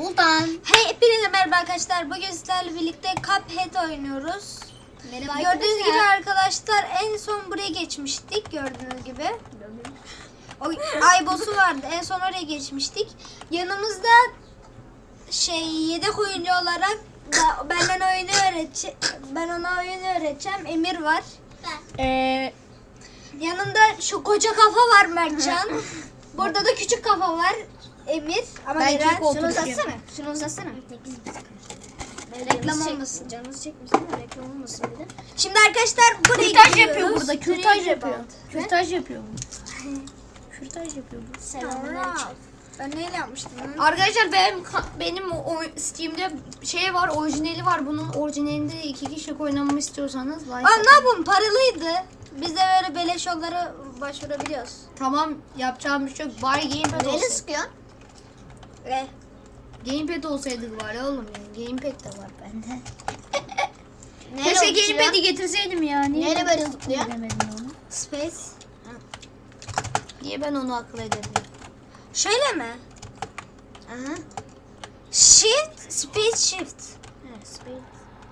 Buldan. Hey hepinize merhaba arkadaşlar. Bugün sizlerle birlikte Cuphead oynuyoruz. Merhaba Gördüğünüz gibi arkadaşlar en son buraya geçmiştik. Gördüğünüz gibi. O ay boss'u vardı. En son oraya geçmiştik. Yanımızda şey yedek oyuncu olarak da benden oyunu öğretecek. Ben ona oyunu öğreteceğim. Emir var. Ee, Yanında şu koca kafa var Mertcan. Burada da küçük kafa var. Emir. Ama Ben Eren. Şunu uzatsana. Şunu uzatsana. Reklam olmasın. Çek, canınız çekmesin de reklam olmasın bir de. Şimdi arkadaşlar buraya kürtaj yapıyor burada. Kürtaj yapıyor. Kürtaj yapıyor bu. Kürtaj yapıyor bu. Selamünaleyküm. Ben neyle yapmıştım lan? Arkadaşlar benim benim o Steam'de şey var, orijinali var. Bunun orijinalinde iki kişi oynamamı istiyorsanız like Aa ne yapalım paralıydı. Biz de böyle beleş yollara başvurabiliyoruz. Tamam, yapacağım bir şey yok. Bari gamepad Neyle olsaydı. sıkıyorsun? Ve Gamepad olsaydı var ya oğlum ya. Gamepad de var bende. Neyle Keşke gamepad'i getirseydim ya. Niye Neyle böyle zıplıyor? Space. Niye ben onu akıl edemedim? Şöyle mi? Aha. Shift, space shift. Evet, speed.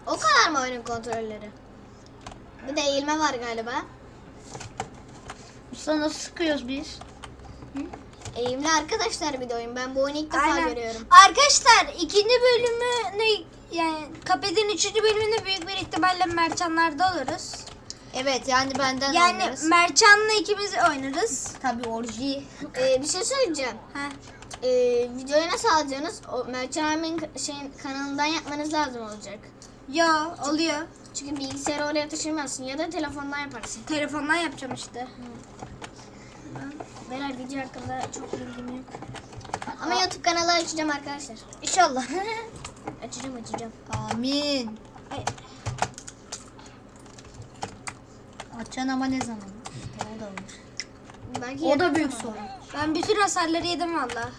O kadar mı oyunun kontrolleri? Bir de eğilme var galiba. Nasıl sıkıyoruz biz? Eğimli arkadaşlar bir de oyun. Ben bu oyunu ilk defa Aynen. görüyorum. Arkadaşlar ikinci bölümünü yani Kaped'in üçüncü bölümünü büyük bir ihtimalle Mertcanlar'da oluruz. Evet yani benden Yani oynarız. Mertcan'la ikimiz oynarız. Tabii orji. Ee, bir şey söyleyeceğim. Ha. Ee, videoyu nasıl alacaksınız? O Mertcan abinin ka- şeyin kanalından yapmanız lazım olacak. Ya oluyor. Çünkü bilgisayarı oraya taşımazsın ya da telefondan yaparsın. Telefondan yapacağım işte. Beyler video hakkında çok bilgim yok. Ama YouTube kanalı açacağım arkadaşlar. İnşallah. Açacağım açacağım. Amin. Ay. Açan ama ne zaman? O da var. Belki O da yakın büyük zamanda. sorun. Ben bütün hasarları yedim valla.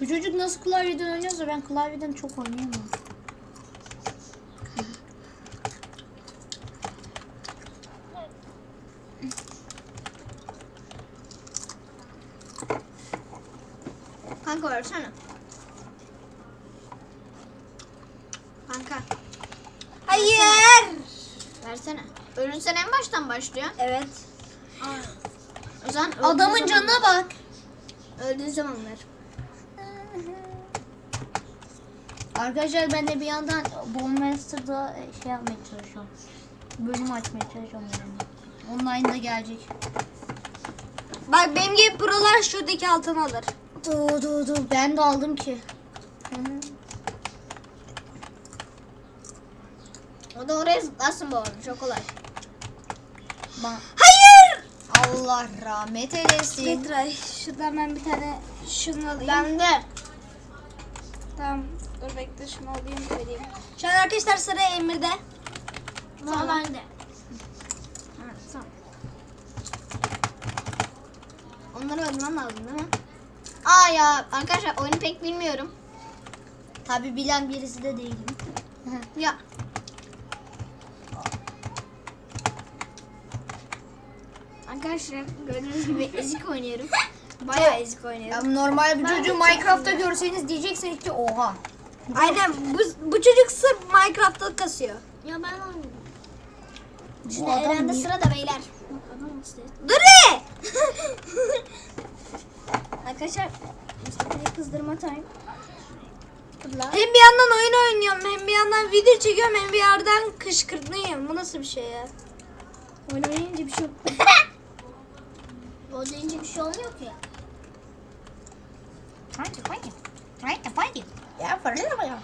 Bu çocuk nasıl klavyeden oynuyorsa ben klavyeden çok oynayamam. Kanka versene. Kanka. Hayır. Versene. Ölürsen en baştan başlıyor. Evet. O zaman öldüğün Adamın zaman canına bak. Öldüğün zaman ver. Arkadaşlar ben de bir yandan Bone Master'da şey yapmaya çalışıyorum. Bölüm açmaya çalışıyorum yani. Online'da gelecek. Bak benim gibi prolar şuradaki altını alır. Dur dur dur ben de aldım ki. O da oraya zıplasın bu arada. Çok kolay. Bak. Hayır. Allah rahmet eylesin. Petray şuradan ben bir tane şunu alayım. Ben de. Tamam. Dur bekle şunu alayım vereyim. Şu an arkadaşlar sıra Emir'de. Tamam. Ben de. Onları öldürmem lazım değil mi? Aa ya arkadaşlar oyunu pek bilmiyorum. Tabi bilen birisi de değilim. Ya. Arkadaşlar gördüğünüz gibi ezik oynuyorum. Bayağı ezik Ya oynuyorum. normal bir çocuğu Minecraft'ta görseniz diyeceksiniz ki oha. Aynen bu, bu çocuk sırf Minecraft'ta kasıyor. Ya ben oynuyorum. Bu Şimdi adam Eren'de niye- sırada beyler. Adam işte. Arkadaşlar Mustafa'yı kızdırma time. Kıbla. Hem bir yandan oyun oynuyorum hem bir yandan video çekiyorum hem bir yerden kışkırtma yiyorum. Bu nasıl bir şey ya? Oynayınca bir şey yok. Oynayınca bir şey olmuyor ki. Haydi haydi. Haydi haydi. Ya fırlama ya.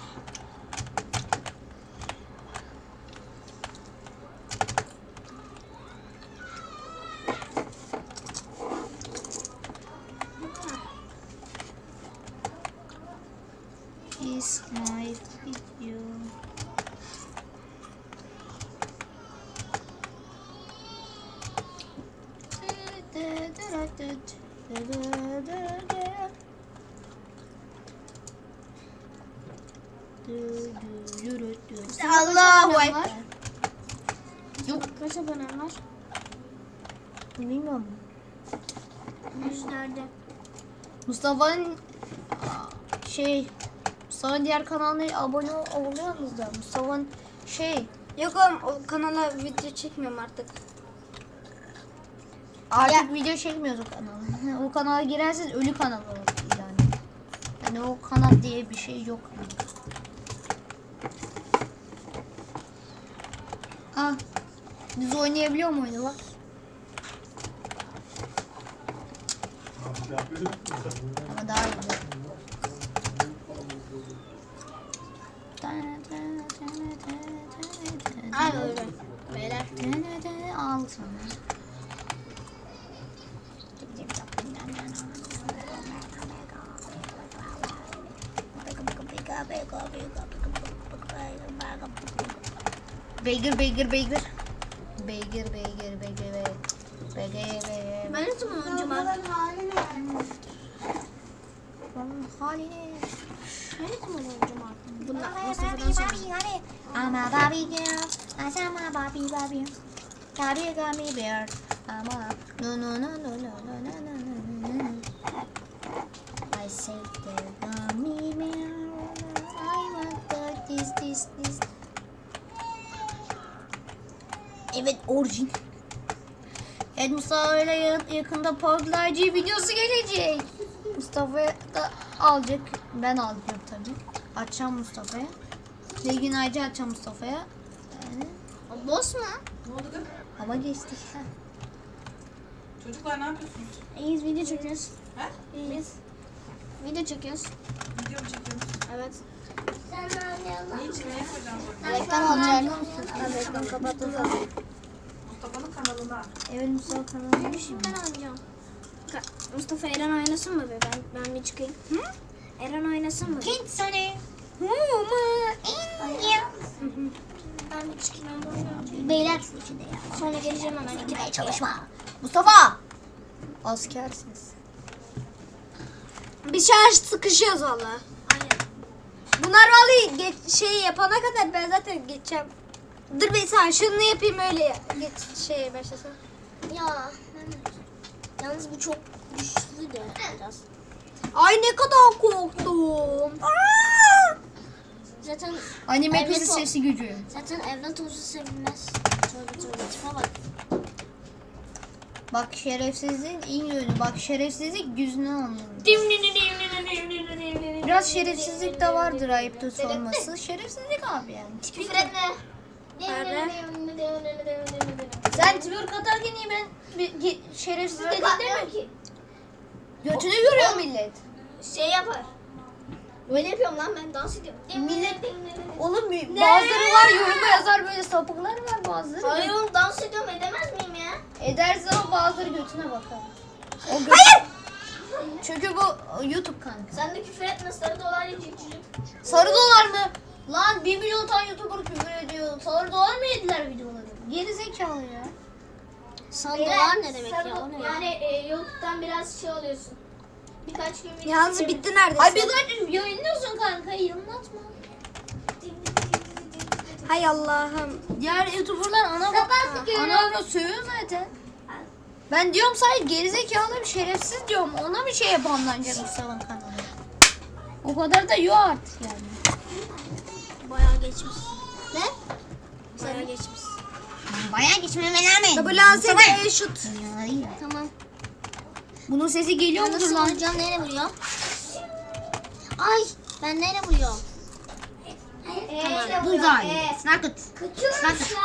Allahu Ekber. Yok Kaç abonen var? bilmiyorum. Yüzlerde. Mustafa'nın şey Mustafa'nın diğer kanalına abone oluyorsunuz da Mustafa'nın şey Yok oğlum o kanala video çekmiyorum artık. artık video çekmiyoruz o kanala. O kanala girerseniz ölü kanal olur yani. Yani o kanal diye bir şey yok. Ah. Biz oynayabiliyor mu oyunu bak? Ama daha iyi. Ay öyle. Beyler. Al sana. Beygir beygir beygir. Beygir beygir beygir beygir. Beygir beygir. Ben ne zaman oynayacağım artık? Haline. Ben ne zaman oynayacağım artık? Bunlar Mustafa'dan sonra. I'm a Barbie girl. I'm a Barbie Barbie. Barbie gummy bear. I'm a no no no no no no no no no no. I say the gummy bear. I want the this this this. Evet orijin. Evet Mustafa ile ya- yakında Portlayıcı videosu gelecek. Mustafa da alacak. Ben alacağım tabii. Açacağım Mustafa'ya. Bir gün ayrıca açacağım Mustafa'ya. Yani mu? Ne oldu kız? hava geçti. Çocuklar ne yapıyorsunuz? İyiyiz video çekiyoruz. He? İyiyiz. Video çekiyoruz. Video mu çekiyorsunuz? Evet. Ne için ne orada? Reklam olacak. Reklam kapatıldı. Mustafa'nın kanalına. Evet Mustafa kanalı. Şimdi ben oynayacağım. Ka- Mustafa Eren oynasın mı be? Ben ben bir çıkayım. Hı? Eren oynasın mı? Git sana. Ben bir çıkayım. Beyler. Sonra geleceğim hemen. Çalışma. Mustafa. Askersiniz. Bir şarj sıkışıyoruz valla. Bunlar vallahi geç, şey yapana kadar ben zaten geçeceğim. Dur bir saniye şunu yapayım öyle geç şeye başlasın. Ya. Yalnız bu çok güçlü de biraz. Ay ne kadar korktum. Zaten Anime kızı sesi gücü. zaten evlat olsa sevilmez. Tövbe tövbe tipe bak. Bak şerefsizliğin iyi yönü. Bak şerefsizlik yüzünden anlıyorum. Biraz şerefsizlik de vardır ayıptır sorması. Şerefsizlik abi yani. Küfür etme. Sen twerk atarken iyi ben bir- ge- şerefsiz dedin değil mi? Ki. Götünü görüyor millet. Şey yapar. Öyle yapıyorum lan ben dans ediyorum. Millet- Oğlum bazıları var yoruma yazar böyle sapıklar var bazıları. Hayır oğlum dans ediyorum edemez miyim ya? Ederse ama bazıları götüne bakar. O Hayır! Çünkü bu YouTube kanka. Sen de küfür etme sarı dolar yiyecek çocuk. Sarı dolar mı? Lan 1 milyon tane YouTuber küfür ediyor. Sarı dolar mı yediler videoları? Geri zekalı ya. Sarı dolar ne demek ya? O ne ya? Yani e, YouTube'dan biraz şey oluyorsun. Birkaç gün video Yalnız çekelim. bitti neredeyse. Ay bir kaç yayınlıyorsun kanka yayınlatma. Hay Allah'ım. Diğer YouTuber'lar ana bak ana avrat sövüyor zaten. Ben diyorum sadece gerizekalı bir şerefsiz diyorum. Ona bir şey yapamlanacak Mustafa'nın kanalı. O kadar da yok artık yani. Bayağı geçmiş. Ne? Bayağı geçmiş. Bayağı geçmeme rağmen. Double ASD şut. Tamam. Bunun sesi geliyor mudur lan? Can nereye vuruyor? Ay ben nereye vuruyorum? Ee, tamam bu daha iyi. Snacket. Snacket.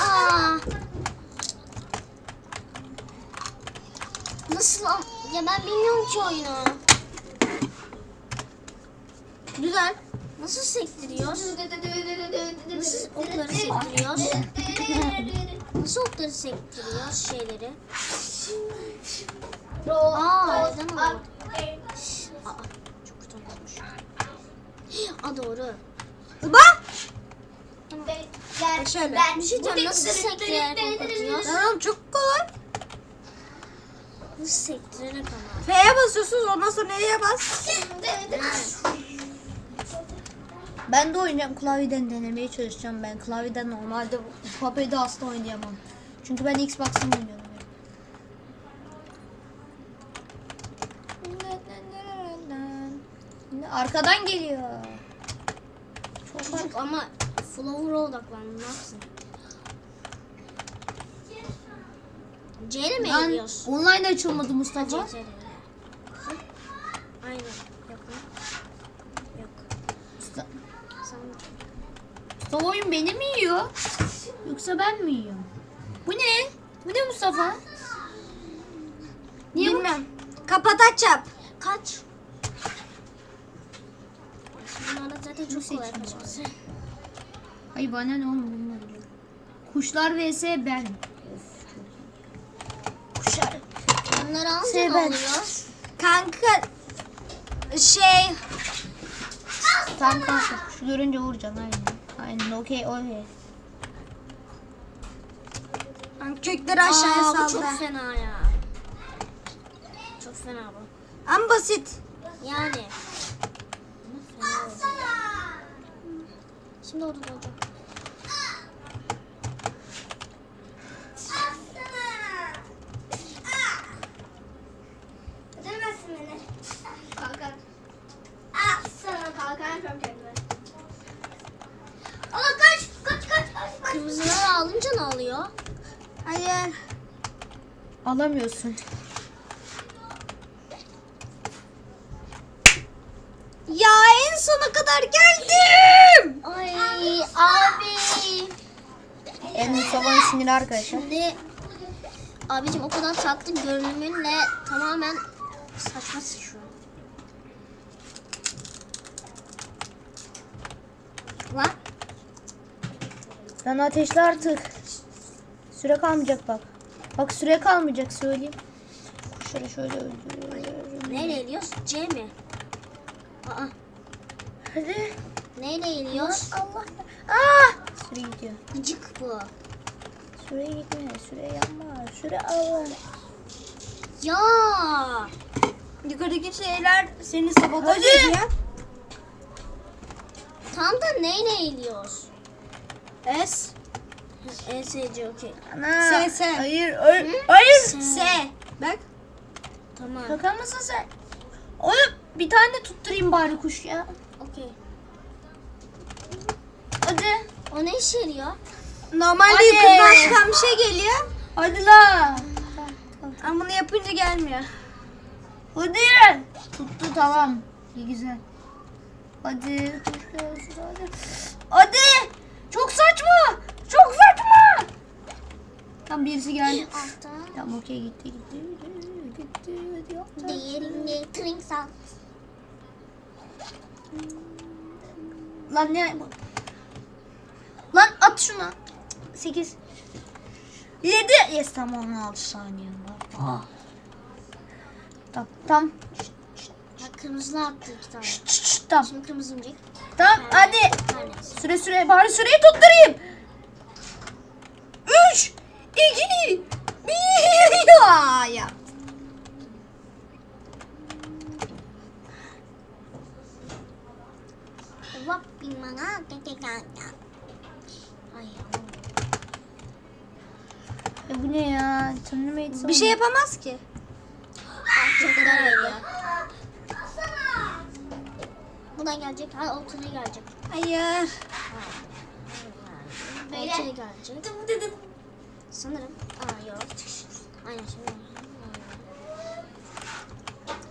Aa. Nasıl? Ya ben bilmiyorum ki oyunu. Güzel. Nasıl sektiriyor? Nasıl okları sektiriyor? Nasıl okları sektiriyoruz şeyleri? Aa, neden oldu? Aa, çok kötü olmuş. Aa doğru. Bak. Şöyle. Bir şey diyeceğim. Nasıl sektirerek ok atıyoruz? Tamam çok kolay. Nasıl sektirerek ama? F'ye basıyorsunuz ondan sonra E'ye bas. Ben de oynayacağım. Klavyeden denemeye çalışacağım. Ben klavyeden normalde papede asla oynayamam. Çünkü ben Xbox'ını oynuyorum. Arkadan geliyor. Çok Çocuk ar- ama flower'a odaklandım. Ne yapsın? C'yle mi ediyorsun? Online açılmadı Mustafa. Aynen. Mustafa oyun beni mi yiyor? Yoksa ben mi yiyorum? Bu ne? Bu ne Mustafa? Niye bu? Bilmem. Kapat aç yap. kaç. Bunlarda zaten çok kolay kaçması. Ay bana ne oğlum bunlar? Kuşlar vs ben. Kuşlar. Onları alınca Şey ne ben. oluyor? Kanka şey Tamam kanka. Kuş görünce vuracaksın aynen. Aynen okey okey. kökleri aşağıya Aa, bu saldı. çok fena ya. Çok fena bu. Ama basit. Yani. Şimdi orada olacak. Hayır. Alamıyorsun. Ya en sona kadar geldim. Ay abi. En Mustafa'nın siniri arkadaşlar. Şimdi abicim o kadar tatlı görünümünle tamamen saçmasın şu an. Lan Sen ateşle artık. Süre kalmayacak bak. Bak süre kalmayacak söyleyeyim. Kuşları şöyle öldürüyorum. neyle eğiliyoruz? C mi? Aa Hadi. neyle eğiliyoruz? Allah. Ah! Süre gidiyor. Gıcık bu. Süre gitme. Süre yanma. Süre Allah. Ya Yukarıdaki şeyler seni sabotaj ediyor. tam da neyle eğiliyoruz? S. E, S, C, okey. Ana. S, S. Hayır. Hayır. Hayır. S. Bak. Tamam. Şaka mısın sen? Oğlum bir tane tutturayım bari kuş ya. Okey. Hadi. O ne işe yarıyor? Normalde yukarıdan çıkan bir şey geliyor. Hadi la. Ama bunu yapınca gelmiyor. Hadi. Tuttu tamam. İyi güzel. Hadi. Hadi. Hadi. Çok saçma. Tam birisi geldi. Altta. Tamam okey gitti gitti. Gitti. Hadi yaptı. Değerini trink sal. Lan ne? Lan at şunu. 8 7 Yes tamam 16 saniye var. Tamam tamam. Bak kırmızılı attı iki tane. Şşt, şşt, tamam. Şimdi kırmızı inecek. Tamam hadi. Süre süre bari süreyi tutturayım. Ya ya. Ya bu ne ya? Bir şey yapamaz ki. Buna gelecek. Ha ortaya gelecek. Hayır. Ortaya gelecek. Sanırım. Aa yok. Aynen şimdi.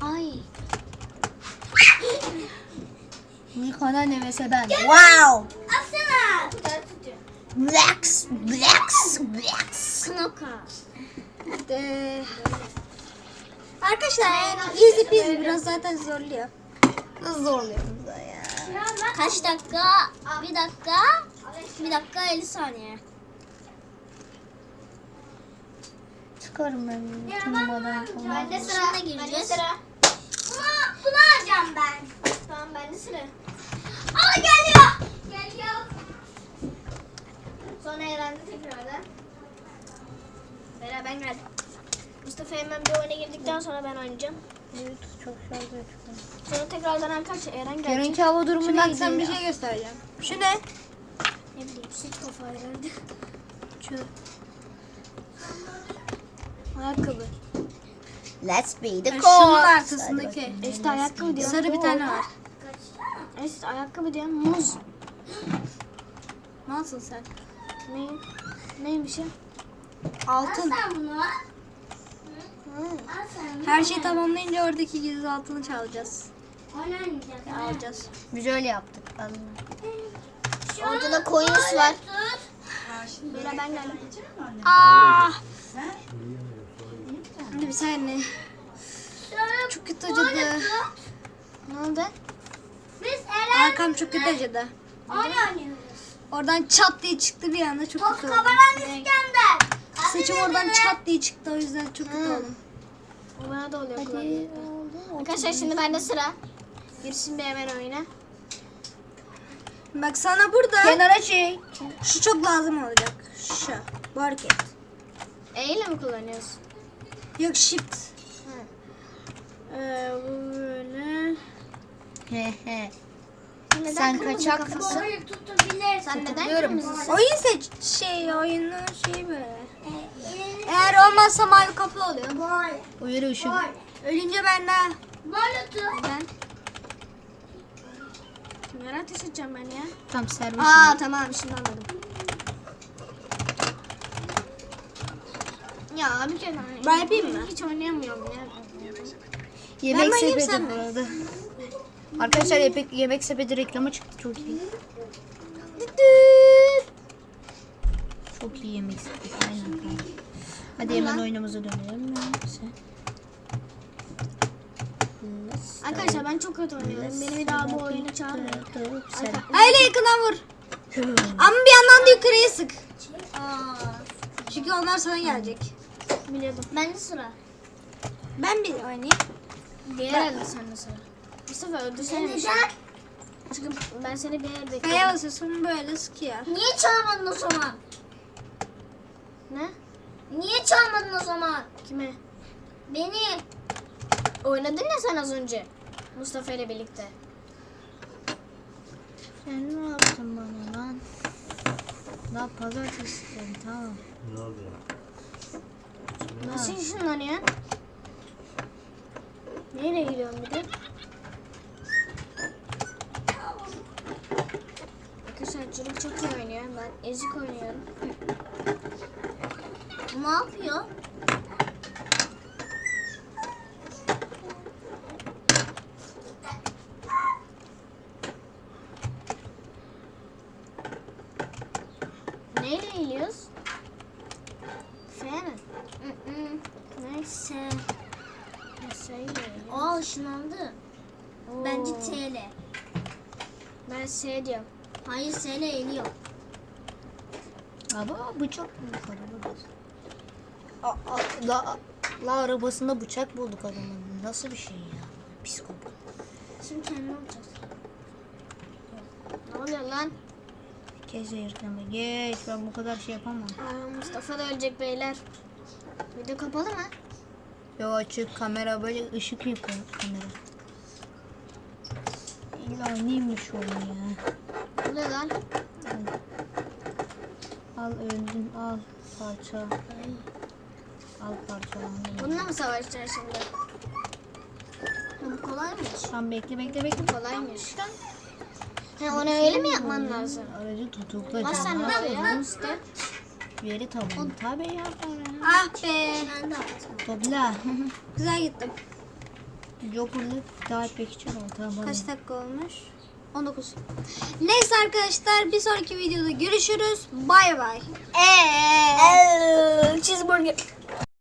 Ay. İlk anneanne vs ben. Wow. Asana. Blacks, blacks, blacks. Knoka. Arkadaşlar easy peasy biraz zaten zorluyor. Nasıl zorluyorsunuz ya? Kaç dakika? Bir dakika. Bir dakika 50 saniye. Çıkarım ben turnuvadan falan. Bende sıra. Şimdi gireceğiz. Bunu, bunu alacağım ben. Tamam bende sıra. Aa geliyor. Geliyor. Sonra Eren'de tekrardan. Beraber ben geldim. Mustafa hemen bir oyuna girdikten sonra ben oynayacağım. Evet, çok şarkı çıktı. Sonra tekrardan arkadaşlar Eren gelecek. Yarınki hava durumu Şimdi neydi? sana bir şey göstereceğim. Şu ne? Ne bileyim süt kafa herhalde. Şu. Ayakkabı. Let's be the cool. şunun arkasındaki. İşte ayakkabı diyor. Sarı bir tane var. Neyse ayakkabı diyorum. Muz. Nasıl sen? Ne? Neymiş ya? Altın. Sen bunu. Hı. Al sen. Her şey tamamlayınca oradaki gizli altını çalacağız. Oynayacağız. Alacağız. Biz öyle yaptık. Şunu Orada da coins var. şimdi Bera ben geldim. He? Hadi bir saniye. Çok kötü böyle acıdı. Ne oldu? Biz Eren Arkam çok kötü acıdı. oyun oynuyoruz. Oradan çat diye çıktı bir anda çok kötü oldu. kabaran İskender. Saçım oradan çat diye çıktı o yüzden çok kötü oldum. O bana da oluyor Hadi oldu. Arkadaşlar şimdi bende sıra. Girsin bir hemen oyuna. Bak sana burada Kenara çek. şu çok lazım olacak. Şu. Bu hareket. E ile mi kullanıyorsun? Yok shift. Ee, bu böyle. He he. Neden Sen kırmızı kaçak kafası? mısın? Doğruyu tutabilirsin. Sen neden Tutuyorum. kırmızısın? Oyun seç. Şey oyunun şeyi böyle. Elini Eğer olmazsa mavi kapı oluyor. böyle. Uyarı ışık. Ölünce ben de Böyle tut. Neden? Kimlere ateş edeceğim ben ya? Tam servis. Aa tamam şimdi anladım. Ya bir kere Ben yapayım mı? Hiç oynayamıyorum ya. Yemek Ben oynayayım, sepeti sen bu mi? arada. Arkadaşlar yemek, yemek sepeti reklamı çıktı çok iyi. Çok iyi yemek sepeti aynen. Hadi hemen oyunumuza dönelim. Arkadaşlar ben çok kötü oynuyorum. Beni bir daha bu oyuna çağırmayın. Öyle yakından vur. Ama bir yandan da yukarıya sık. Çünkü onlar sana gelecek. Biliyordum. bende sıra. Ben bir oynayayım. Diğer elde sende sıra. Mustafa öldürsene bir şey. Neden? Çünkü ben seni bir yer Kaya bekliyorum. basıyorsun böyle sıkıyor. Niye çağırmadın o zaman? Ne? Niye çağırmadın o zaman? Kime? Beni. Oynadın ya sen az önce. Mustafa ile birlikte. Sen ne yaptın bana lan? Daha pazartesi dedim, tamam. Ne oldu? Nasıl ışınlanıyor? Nereye gidiyorsun bir de? Arkadaşlar çocuk çok iyi oynuyor. Ben ezik oynuyorum. Ne yapıyor? Neyle iyiliyoruz? F mi? Neyse. Aa ışınlandı. Bence T ile. Ben S diyorum. Hayır S ile eliyor. Ama bıçak bulduk aa, la, la arabasında bıçak bulduk adamın. Nasıl bir şey ya? Psikopat. Şimdi kendine yapacağız. Ne oluyor lan? Kez yırtama. Geç ben bu kadar şey yapamam. Aa, Mustafa da ölecek beyler. Video kapalı mı? Yo açık kamera böyle ışık yapıyor kamera. İlla neymiş o ya? Ne lan? Al öldün al parça. Al parçalandın. Bununla mı savaşacaksın şimdi? Bu kolaymış. Tamam bekle bekle bekle. Kolaymış. He onu öyle mi yapman lazım? Aracı tutukla Bak sen ne yapıyorsun işte? Yeri tamam. Tabii ya. Ah be. Topla. Güzel gittim. Joker'lık daha etmek için ama tamam. Kaç dakika olmuş? 19. Neyse arkadaşlar bir sonraki videoda görüşürüz. Bay bay. Eee cheeseburger.